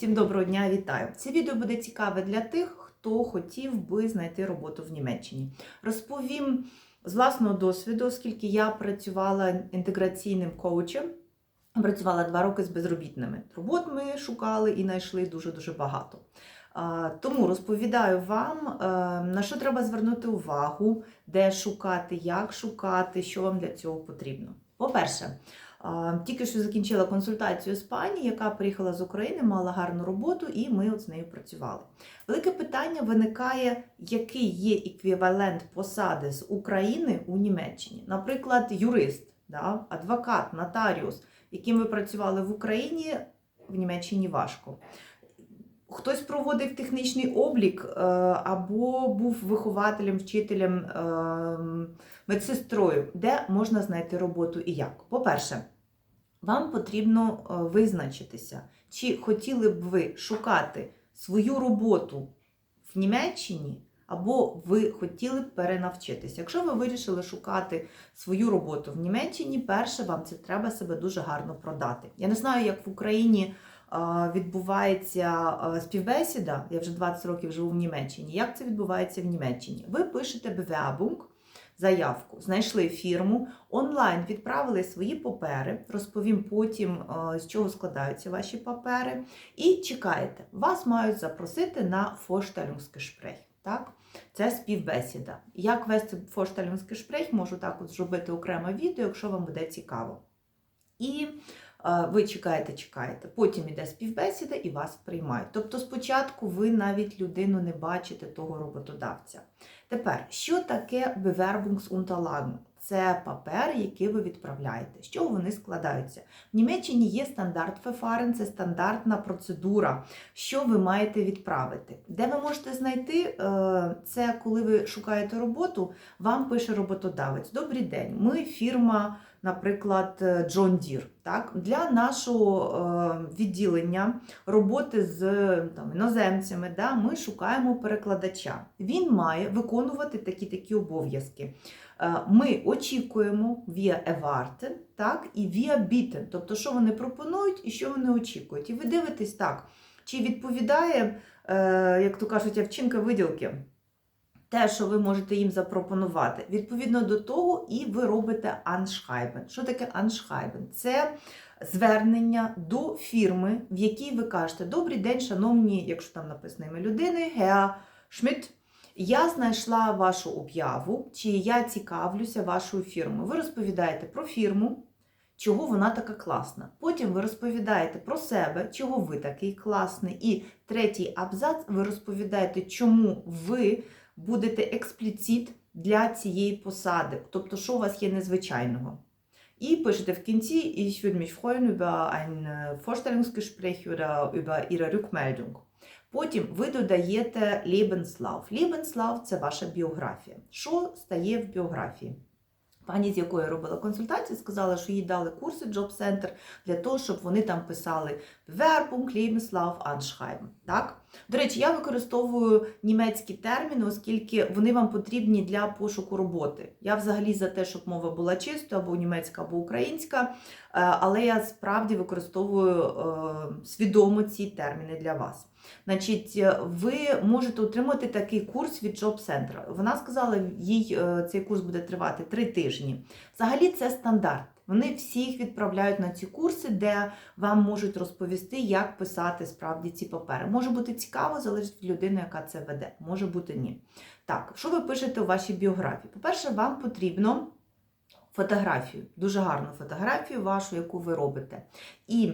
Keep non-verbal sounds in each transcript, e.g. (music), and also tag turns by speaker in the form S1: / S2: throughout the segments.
S1: Всім доброго дня, вітаю! Це відео буде цікаве для тих, хто хотів би знайти роботу в Німеччині. Розповім з власного досвіду, оскільки я працювала інтеграційним коучем, працювала два роки з безробітними. Робот ми шукали і знайшли дуже-дуже багато. Тому розповідаю вам, е, на що треба звернути увагу, де шукати, як шукати, що вам для цього потрібно. По-перше, Тільки що закінчила консультацію з пані, яка приїхала з України, мала гарну роботу, і ми от з нею працювали. Велике питання виникає, який є еквівалент посади з України у Німеччині. Наприклад, юрист, да, адвокат, нотаріус, яким ви працювали в Україні, в Німеччині важко. Хтось проводив технічний облік е, або був вихователем, вчителем, е, медсестрою, де можна знайти роботу і як. По-перше, вам потрібно е, визначитися, чи хотіли б ви шукати свою роботу в Німеччині, або ви хотіли б перенавчитися. Якщо ви вирішили шукати свою роботу в Німеччині, перше вам це треба себе дуже гарно продати. Я не знаю, як в Україні відбувається е, співбесіда. Я вже 20 років живу в Німеччині. Як це відбувається в Німеччині? Ви пишете Bewerbung, заявку, знайшли фірму, онлайн відправили свої папери, розповім потім, е, з чого складаються ваші папери, і чекаєте. Вас мають запросити на Vorstellungsgespräch. Так? Це співбесіда. Як вести Vorstellungsgespräch, можу так от зробити окреме відео, якщо вам буде цікаво. І е, ви чекаєте, чекаєте. Потім іде співбесіда і вас приймають. Тобто, спочатку ви навіть людину не бачите того роботодавця. Тепер, що таке Bewerbungsunterlagen? Це папери, які ви відправляєте. З чого вони складаються? В Німеччині є стандарт-фефарен, це стандартна процедура, що ви маєте відправити. Де ви можете знайти е, це, коли ви шукаєте роботу, вам пише роботодавець: Добрий день, ми фірма, наприклад, John Deere. Так? Для нашого е, відділення роботи з там, іноземцями да, ми шукаємо перекладача. Він має виконувати такі-такі обов'язки. Е, Ми очікуємо via Ewarten, так, і via Bieten, тобто, що вони пропонують і що вони очікують. І ви дивитесь так, чи відповідає, е, як то кажуть, овчинка виділки. Те, що ви можете їм запропонувати, відповідно до того, і ви робите аншхайбен. Що таке аншхайбен? Це звернення до фірми, в якій ви кажете: Добрий день, шановні, якщо там написано ім'я людини, Геа Шмидт. Я знайшла вашу об'яву, чи я цікавлюся вашою фірмою. Ви розповідаєте про фірму, чого вона така класна. Потім ви розповідаєте про себе, чого ви такий класний. І третій абзац ви розповідаєте, чому ви будете експліцит для цієї посади, тобто, що у вас є незвичайного. І пишете в кінці, ich würde mich freuen über ein äh, Vorstellungsgespräch oder über Ihre Rückmeldung. Потім ви додаєте Lebenslauf. Lebenslauf – це ваша біографія. Що стає в біографії? Пані, з якою я робила консультацію, сказала, що їй дали курси Job Center для того, щоб вони там писали Bewerbung, Lebenslauf, Anschreiben. Так? До речі, я використовую німецькі терміни, оскільки вони вам потрібні для пошуку роботи. Я взагалі за те, щоб мова була чистою, або німецька, або українська, е, але я справді використовую е, свідомо ці терміни для вас. Значить, ви можете отримати такий курс від Job Center. Вона сказала, їй е, цей курс буде тривати три тижні. Взагалі, це стандарт. Вони всіх відправляють на ці курси, де вам можуть розповісти, як писати справді ці папери. Може бути цікаво, залежить від людини, яка це веде. Може бути ні. Так, що ви пишете у вашій біографії? По-перше, вам потрібно фотографію, дуже гарну фотографію вашу, яку ви робите. І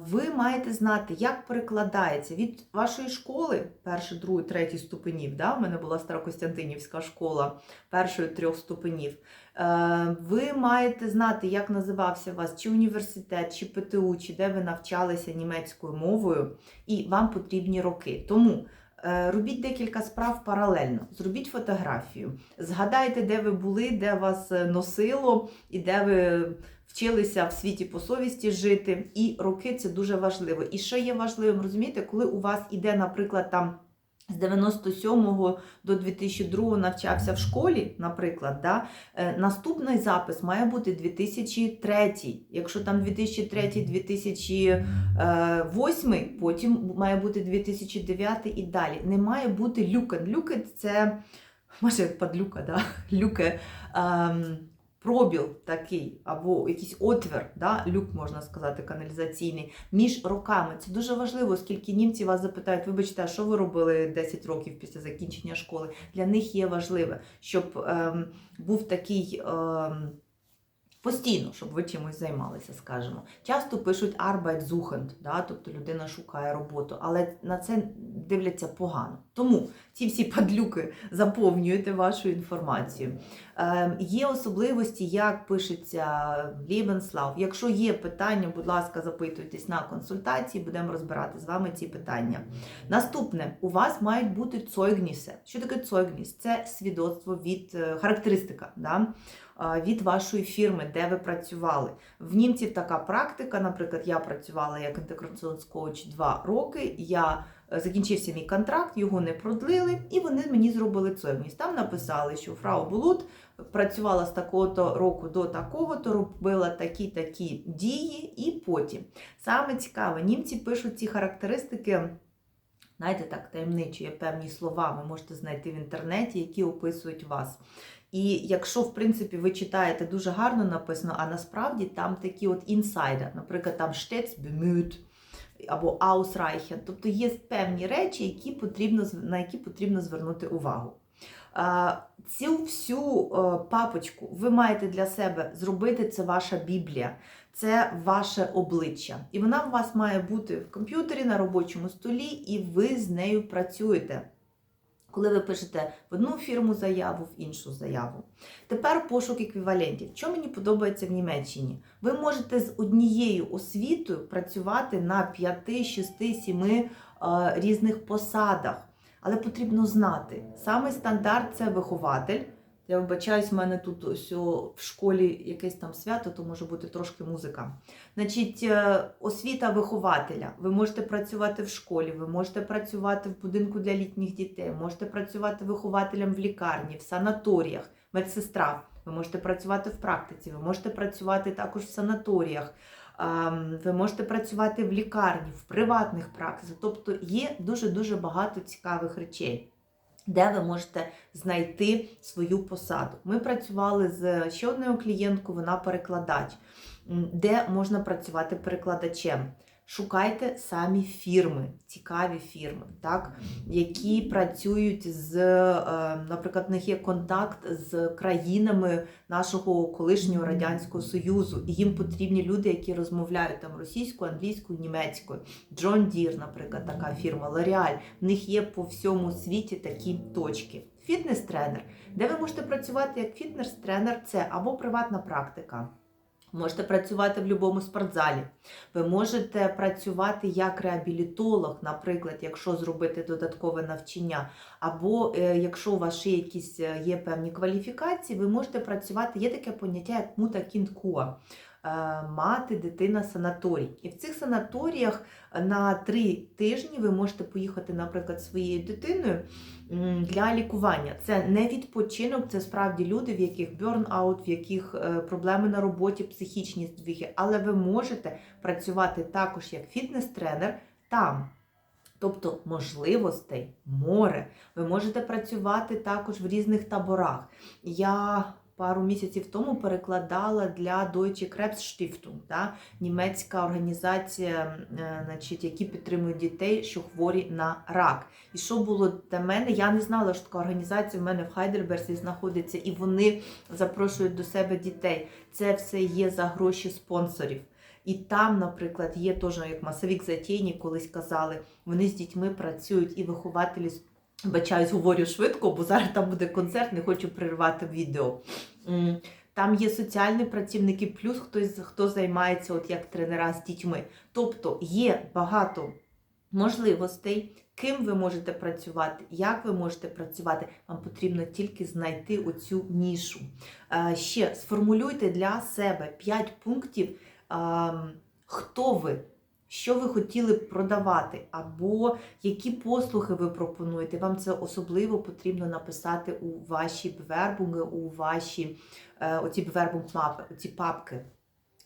S1: ви маєте знати, як перекладається від вашої школи, перший, другий, третій ступенів. Да? У мене була Старокостянтинівська школа першої трьох ступенів. Е, ви маєте знати, як називався вас чи університет, чи ПТУ, чи де ви навчалися німецькою мовою, і вам потрібні роки. Тому е, робіть декілька справ паралельно. Зробіть фотографію, згадайте, де ви були, де вас е, носило і де ви вчилися в світі по совісті жити. І роки це дуже важливо. І що є важливим, розумієте, коли у вас іде, наприклад, там з 97 до 2002 навчався в школі, наприклад, да, е, наступний запис має бути 2003. Якщо там 2003-2008, потім має бути 2009 і далі. Не має бути люкен. Люкен це може падлюка, да? (laughs) люке. Ем, Пробіл такий, або якийсь отвір, да, люк, можна сказати, каналізаційний, між роками. Це дуже важливо, оскільки німці вас запитають, вибачте, а що ви робили 10 років після закінчення школи? Для них є важливе, щоб ем, був такий ем, постійно, щоб ви чимось займалися, скажімо. Часто пишуть Arbeitssuchend, да, тобто людина шукає роботу, але на це дивляться погано. Тому ці всі падлюки заповнюєте вашу інформацію. Е, є особливості, як пишеться Lebenslauf. Якщо є питання, будь ласка, запитуйтесь на консультації, будемо розбирати з вами ці питання. Наступне, у вас мають бути цойгніси. Що таке цойгніс? Це свідоцтво від е, характеристика. Да? Від вашої фірми, де ви працювали. В німців така практика. Наприклад, я працювала як коуч 2 роки. Я е, закінчився мій контракт, його не продлили, і вони мені зробили цойгність. Там написали, що фрау Булут працювала з такого-то року до такого-то, робила такі-такі дії, і потім. Саме цікаве, німці пишуть ці характеристики. Знаєте, так таємничі є певні слова, ви можете знайти в інтернеті, які описують вас. І якщо, в принципі, ви читаєте дуже гарно написано, а насправді там такі от інсайди, наприклад, там stets bemüht, або ausreichend, тобто є певні речі, які потрібно, на які потрібно звернути увагу. Цю всю е, папочку ви маєте для себе зробити це ваша Біблія, це ваше обличчя. І вона у вас має бути в комп'ютері на робочому столі, і ви з нею працюєте. Коли ви пишете в одну фірму заяву, в іншу заяву. Тепер пошук еквівалентів. Що мені подобається в Німеччині? Ви можете з однією освітою працювати на 5, 6, 7 е, різних посадах. Але потрібно знати, саме стандарт це вихователь. Я вибачаюсь, в мене тут ось в школі якесь там свято, то може бути трошки музика. Значить, е, освіта вихователя. Ви можете працювати в школі, ви можете працювати в будинку для літніх дітей, можете працювати вихователем в лікарні, в санаторіях, медсестра. Ви можете працювати в практиці, ви можете працювати також в санаторіях. Ем, Ви можете працювати в лікарні, в приватних практиках. Тобто є дуже-дуже багато цікавих речей, де ви можете знайти свою посаду. Ми працювали з ще одною клієнткою, вона перекладач, де можна працювати перекладачем. Шукайте самі фірми, цікаві фірми, так, які працюють з, е, наприклад, в них є контакт з країнами нашого колишнього радянського союзу, і їм потрібні люди, які розмовляють там російською, англійською, німецькою. John Deere, наприклад, така фірма, L'Oreal. В них є по всьому світі такі точки. Фітнес-тренер, де ви можете працювати як фітнес-тренер, це або приватна практика. Можете працювати в будь-якому спортзалі. Ви можете працювати як реабілітолог, наприклад, якщо зробити додаткове навчання, або е, якщо у вас ще якісь е, є певні кваліфікації, ви можете працювати, є таке поняття, як мута-кінкуа. Мати дитина санаторій. І в цих санаторіях на три тижні ви можете поїхати, наприклад, своєю дитиною для лікування. Це не відпочинок, це справді люди, в яких бьорн-аут, в яких е, проблеми на роботі, психічні здвіги. Але ви можете працювати також як фітнес-тренер там. Тобто можливостей, море. Ви можете працювати також в різних таборах. Я пару місяців тому перекладала для Deutsche Krebsstiftung, да, німецька організація, е, значить, які підтримують дітей, що хворі на рак. І що було для мене? Я не знала, що така організація в мене в Хайдельберзі знаходиться, і вони запрошують до себе дітей. Це все є за гроші спонсорів. І там, наприклад, є теж як масовік затійні, колись казали, вони з дітьми працюють і вихователі. Бачаюсь, говорю швидко, бо зараз там буде концерт, не хочу перервати відео. Там є соціальні працівники, плюс хтось хто займається от як тренера з дітьми. Тобто є багато можливостей, ким ви можете працювати, як ви можете працювати. Вам потрібно тільки знайти оцю нішу. Е, Ще сформулюйте для себе 5 пунктів, хто ви, що ви хотіли б продавати, або які послуги ви пропонуєте. Вам це особливо потрібно написати у ваші бвербунги, у ваші е, оці бвербунг мапи, оці папки.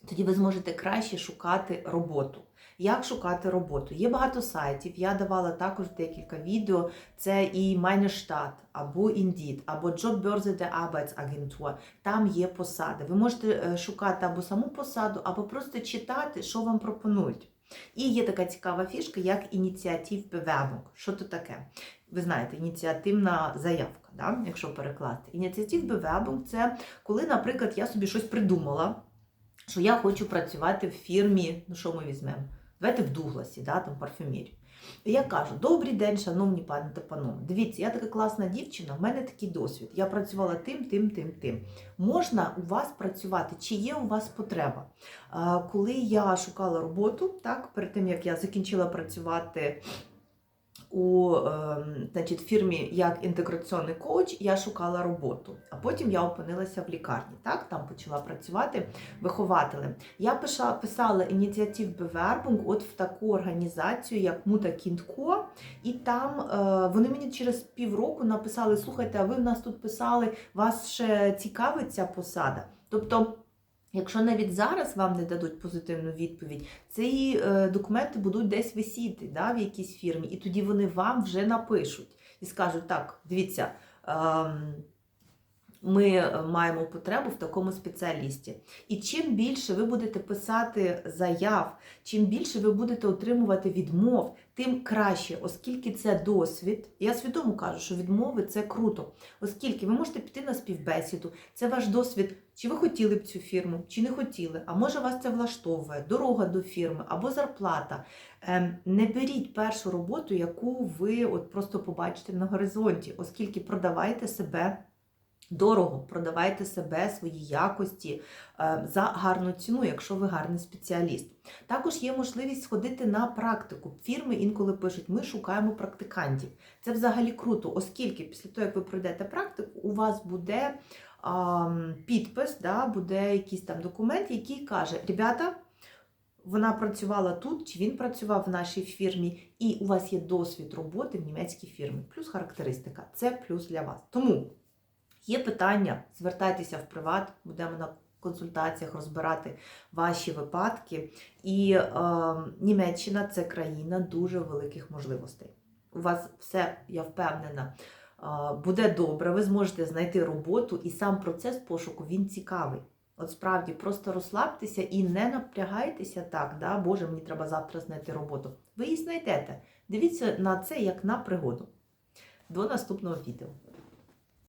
S1: Тоді ви зможете краще шукати роботу. Як шукати роботу? Є багато сайтів. Я давала також декілька відео. Це і Meine або Indeed, або Jobbörse der Arbeitsagentur. Там є посади. Ви можете е, шукати або саму посаду, або просто читати, що вам пропонують. І є така цікава фішка, як ініціатив Bewerbung. Що то таке? Ви знаєте, ініціативна заявка, да? якщо перекласти. Ініціатив Bewerbung – це коли, наприклад, я собі щось придумала, що я хочу працювати в фірмі, ну що ми візьмемо? Давайте в Дугласі, да, там парфюмерію. Я кажу: добрий день, шановні пані та панове. Дивіться, я така класна дівчина, в мене такий досвід. Я працювала тим, тим, тим, тим. Можна у вас працювати? Чи є у вас потреба? Коли я шукала роботу, так, перед тим як я закінчила працювати у е, значить, фірмі як інтеграційний коуч, я шукала роботу. А потім я опинилася в лікарні. Так, там почала працювати вихователем. Я писала ініціатив Bewerbung от в таку організацію, як Мута Кіндко, і там е, вони мені через півроку написали: слухайте, а ви в нас тут писали, вас ще цікавить ця посада. Тобто. Якщо навіть зараз вам не дадуть позитивну відповідь, ці е, документи будуть десь висіти да, в якійсь фірмі, і тоді вони вам вже напишуть і скажуть: так, дивіться, ем, ми маємо потребу в такому спеціалісті. І чим більше ви будете писати заяв, чим більше ви будете отримувати відмов, тим краще, оскільки це досвід. Я свідомо кажу, що відмови це круто, оскільки ви можете піти на співбесіду, це ваш досвід. Чи ви хотіли б цю фірму, чи не хотіли, а може вас це влаштовує, дорога до фірми або зарплата. Ем, Не беріть першу роботу, яку ви от просто побачите на горизонті, оскільки продавайте себе дорого, продавайте себе, свої якості е, за гарну ціну, якщо ви гарний спеціаліст. Також є можливість сходити на практику. Фірми інколи пишуть, ми шукаємо практикантів. Це взагалі круто, оскільки після того, як ви пройдете практику, у вас буде підпис, да, буде якийсь там документ, який каже, ребята. Вона працювала тут, чи він працював в нашій фірмі, і у вас є досвід роботи в німецькій фірмі, плюс характеристика. Це плюс для вас. Тому є питання, звертайтеся в приват, будемо на консультаціях розбирати ваші випадки. І е, Німеччина це країна дуже великих можливостей. У вас все, я впевнена, е, буде добре. Ви зможете знайти роботу, і сам процес пошуку він цікавий. От справді, просто розслабтеся і не напрягайтеся так, да, Боже, мені треба завтра знайти роботу. Ви її знайдете. Дивіться на це як на пригоду. До наступного відео.